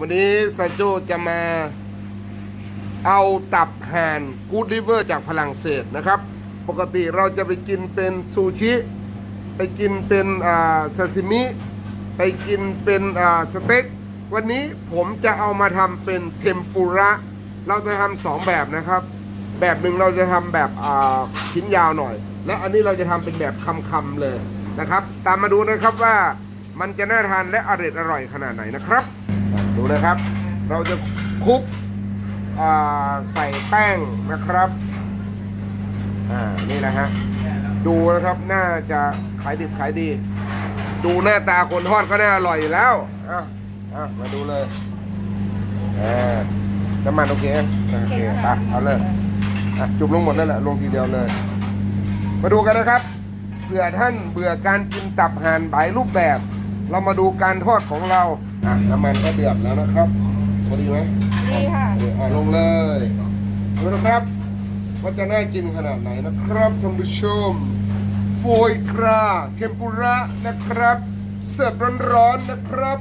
วันนี้ซาโจจะมาเอาตับห่านกูดลิเวอร์จากฝรั่งเศสนะครับ ปกติเราจะไปกินเป็นซูชิ ไปกินเป็นซาซิมิ ไปกินเป็นสเต็ก วันนี้ผมจะเอามาทำเป็นเทมปุระ เราจะทำสองแบบนะครับ แบบหนึ่งเราจะทำแบบชิ้นยาวหน่อย และอันนี้เราจะทำเป็นแบบคำๆเลยนะครับ ตามมาดูนะครับว่ามันจะน่าทานและอร่อยอร่อยขนาดไหนนะครับ ดูนะครับ เราจะคลุกอ่าใส่แป้งนะครับอ่านี่แหละฮะดูนะครับน่าจะขายดิบขายดี ดูหน้าตาคนทอดก็น่าอร่อยอยู่แล้วอะอะมาดูเลยอ่าน้ำมันโอเคอะโอเคไปเอาเลยอะจุ่มลงหมดแล้วแหละลงทีเดียวเลย มาดูกันนะครับเผื่อท่านเบื่อการกินตับห่านหลายรูปแบบ เรามาดูการทอดของเรา อะน้ำมันก็เดือดแล้วนะครับพอดีไหมดีค่ะ อะลงเลยดูนะครับว่าจะน่ากินขนาดไหนนะครับท่านผู้ชมโฟยกราเทมปุระนะครับ เสิร์ฟร้อนๆนะครับ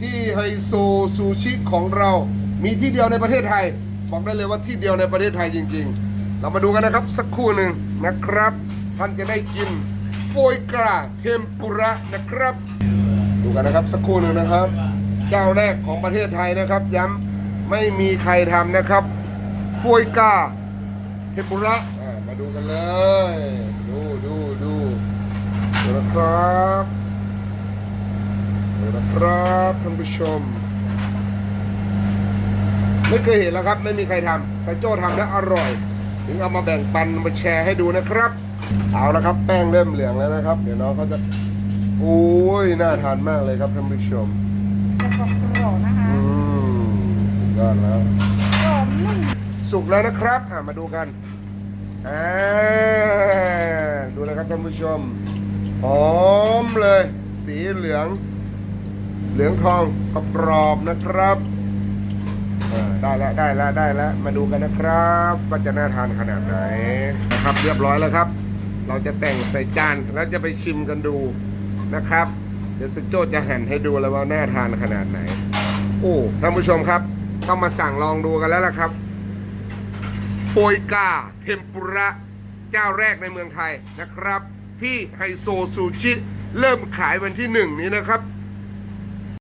ที่ไฮโซซูชิของเรา มีที่เดียวในประเทศไทย บอกได้เลยว่าที่เดียวในประเทศไทยจริง ๆ เรามาดูกันนะครับสักครู่หนึ่งนะครับ ท่านจะได้กินโฟยกราเทมปุระนะครับ ดูกันนะครับสักครู่หนึ่งนะครับ เจ้าแรกของประเทศไทยนะครับ ย้ำไม่มีใครทำนะครับฟวยกาเทปุระมาดูกันเลย ดูดูดูดูนะครับดูนะครับท่านผู้ชม ไม่เคยเห็นแล้วครับ ไม่มีใครทำไซโจ้ทำแล้วอร่อย ถึงเอามาแบ่งปันมาแชร์ให้ดูนะครับ เอาละครับ แป้งเริ่มเหลืองแล้วนะครับ เดี๋ยวน้องเขาจะ โอ้ยน่าทานมากเลยครับท่านผู้ชมจะกรอบกรอบนะคะอืมสุดยอดแล้ว กรอบนุ่มสุกแล้วนะครับอะมาดูกันอ่าดูเลยครับท่านผู้ชมหอมเลย สีเหลือง เหลืองทองกรอบๆนะครับอ่าได้แล้วได้แล้วได้แล้วมาดูกันนะครับว่าจะน่าทานขนาดไหนนะครับเรียบร้อยแล้วครับ เราจะแต่งใส่จานแล้วจะไปชิมกันดู นะครับ เดี๋ยวสโจจะหั่นให้ดูแล้วว่าน่าทานขนาดไหน โอ้ท่านผู้ชมครับ ต้องมาสั่งลองดูกันแล้วล่ะครับ โฟยกาเทมปุระ เจ้าแรกในเมืองไทยนะครับ ที่ไฮโซซูชิ เริ่มขายวันที่หนึ่งนี้นะครับ